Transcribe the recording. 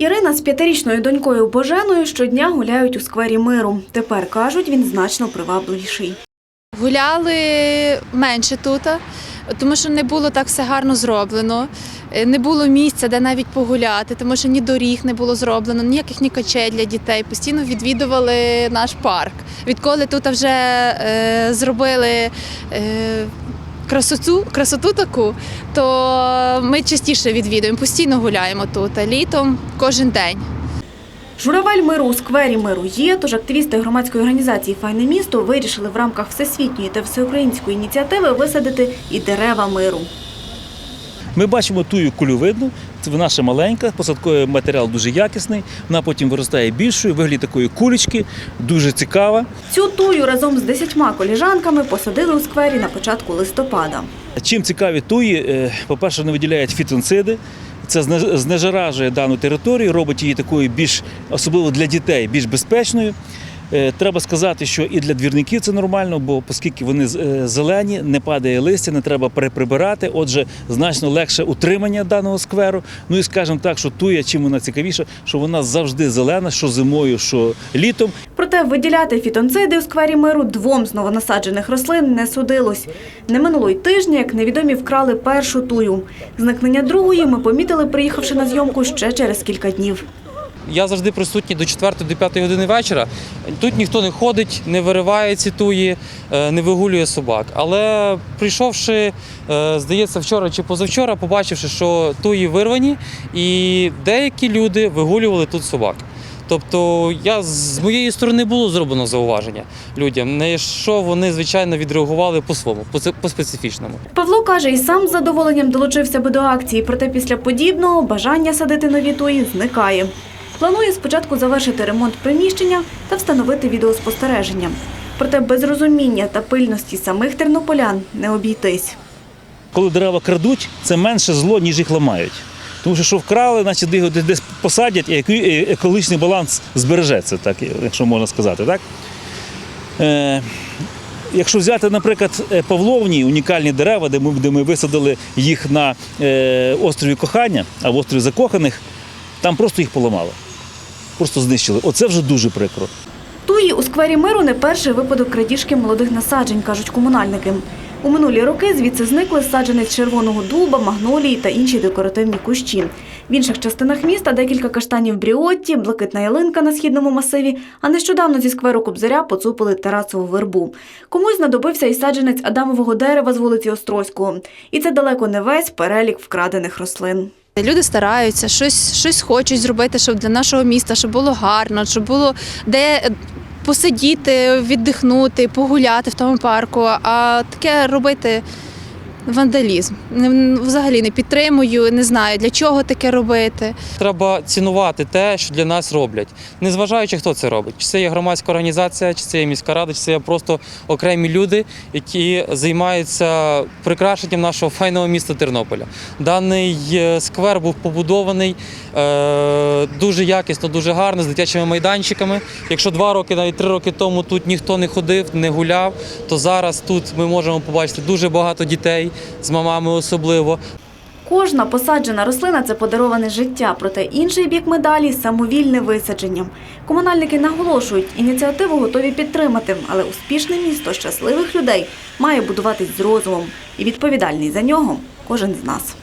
Ірина з п'ятирічною донькою Боженою щодня гуляють у сквері миру. Тепер кажуть, він значно привабливіший. Гуляли менше тут, тому що не було так все гарно зроблено. Не було місця, де навіть погуляти, тому що ні доріг не було зроблено, ніяких ні качель для дітей. Постійно відвідували наш парк. Відколи тут вже е, зробили. Е, Красоту, красоту таку, то ми частіше відвідуємо, постійно гуляємо тут, літом кожен день. Журавель миру у сквері миру є, тож активісти громадської організації Файне місто вирішили в рамках всесвітньої та всеукраїнської ініціативи висадити і дерева миру. Ми бачимо тую кульовидну, це вона ще маленька, посадковий матеріал дуже якісний, вона потім виростає більшою, вигляді такої кулечки, дуже цікава. Цю тую разом з десятьма коліжанками посадили у сквері на початку листопада. Чим цікаві туї, е, по-перше, вони виділяють фітонциди. Це зне- знежаражує дану територію, робить її такою більш, особливо для дітей, більш безпечною. Е, Треба сказати, що і для двірників це нормально, бо оскільки вони е, зелені, не падає листя, не треба переприбирати. Отже, значно легше утримання даного скверу. Ну і скажімо так, що туя, чим вона цікавіша, що вона завжди зелена, що зимою, що літом. Проте виділяти фітонциди у сквері миру двом з новонасаджених рослин не судилось. Не минуло й тижня, як невідомі вкрали першу тую. Зникнення другої ми помітили, приїхавши на зйомку ще через кілька днів. Я завжди присутній до 4 до 5 години вечора. Тут ніхто не ходить, не вириває ці туї, е, не вигулює собак. Але прийшовши, е, здається, вчора чи позавчора, побачивши, що туї вирвані, і деякі люди вигулювали тут собак. Тобто я з моєї сторони було зроблено зауваження людям, на що вони звичайно відреагували по по специфічному. Павло каже, і сам з задоволенням долучився би до акції, проте після подібного бажання садити нові туї зникає. Планує спочатку завершити ремонт приміщення та встановити відеоспостереження. Проте без розуміння та пильності самих тернополян не обійтись. Коли дерева крадуть, це менше зло, ніж їх ламають. Тому що що вкрали, значить десь посадять, і екологічний- баланс збережеться, так, якщо можна сказати. Так? Е, якщо взяти, наприклад, е, павловні унікальні дерева, де ми, де ми висадили їх на е, острові кохання, а в острові закоханих, там просто їх поламали. Просто знищили. Оце вже дуже прикро. Туї у сквері миру не перший випадок крадіжки молодих насаджень, кажуть комунальники. У минулі роки звідси зникли саджанець червоного дуба, магнолії та інші декоративні кущі. В інших частинах міста декілька каштанів бріотті, блакитна ялинка на східному масиві, а нещодавно зі скверу Кобзаря поцупили терасову вербу. Комусь знадобився і саджанець адамового дерева з вулиці Острозького. І це далеко не весь перелік вкрадених рослин. Люди стараються, щось, щось хочуть зробити, щоб для нашого міста, щоб було гарно, щоб було де посидіти, віддихнути, погуляти в тому парку. А таке робити вандалізм. Взагалі не підтримую, не знаю для чого таке робити. Треба цінувати те, що для нас роблять, незважаючи, хто це робить. Чи це є громадська організація, чи це є міська рада, чи це є просто окремі люди, які займаються прикрашенням нашого файного міста Тернополя. Даний е, сквер був побудований е, дуже якісно, дуже гарно, з дитячими майданчиками. Якщо два роки, навіть три роки тому тут ніхто не ходив, не гуляв, то зараз тут ми можемо побачити дуже багато дітей з мамами особливо. Кожна посаджена рослина це подароване життя, проте інший бік медалі самовільне висадження. Комунальники наголошують, ініціативу готові підтримати, але успішне місто щасливих людей має будуватись з розумом. І відповідальний за нього кожен з нас.